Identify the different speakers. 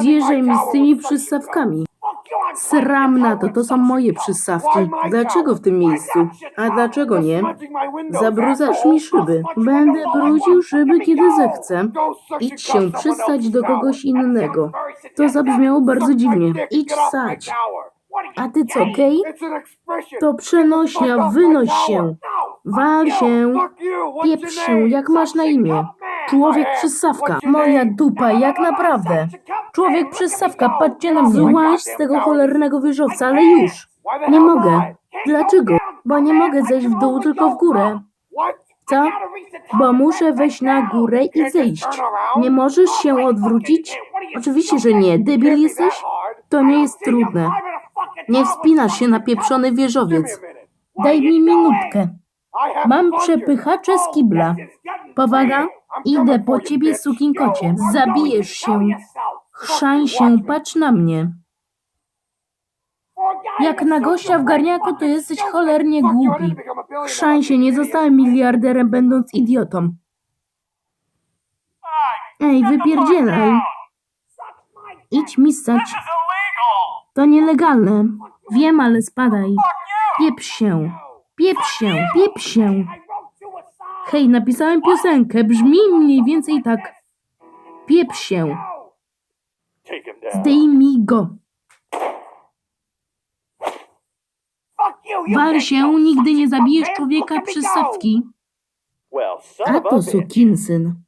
Speaker 1: Zjeżdżaj mi z tymi przystawkami. Sram na to, to są moje przystawki. Dlaczego w tym miejscu? A dlaczego nie? Zabruzasz mi szyby. Będę brudził szyby, kiedy zechcę. Idź się przystać do kogoś innego. To zabrzmiało bardzo dziwnie. Idź stać. A ty co, gej? To przenośnia, wynoś się. Wal się. Pieprz się, jak masz na imię. Człowiek przystawka. Moja dupa, jak naprawdę. Człowiek przystawka, patrzcie na mnie. Złaź z tego cholernego wieżowca, ale już. Nie mogę. Dlaczego? Bo nie mogę zejść w dół, tylko w górę. Co? Bo muszę wejść na górę i zejść. Nie możesz się odwrócić? Oczywiście, że nie. Debil jesteś? To nie jest trudne. Nie wspinasz się na pieprzony wieżowiec. Daj mi minutkę. Mam przepychacze z kibla. Powaga, idę po ciebie, sukinkocie. Zabijesz się. Chrzań się, patrz na mnie. Jak na gościa w garniaku, to jesteś cholernie głupi. Chrzań się, nie zostałem miliarderem, będąc idiotą. Ej, wypierdzielaj. Idź mi stać. To nielegalne. Wiem, ale spadaj. Pieprz się. Pieprz się, się. Hej, napisałem piosenkę. Brzmi mniej więcej tak. Pieprz się. Zdejmij go. Wal się, nigdy nie zabijesz człowieka przystawki. A to sukinsyn.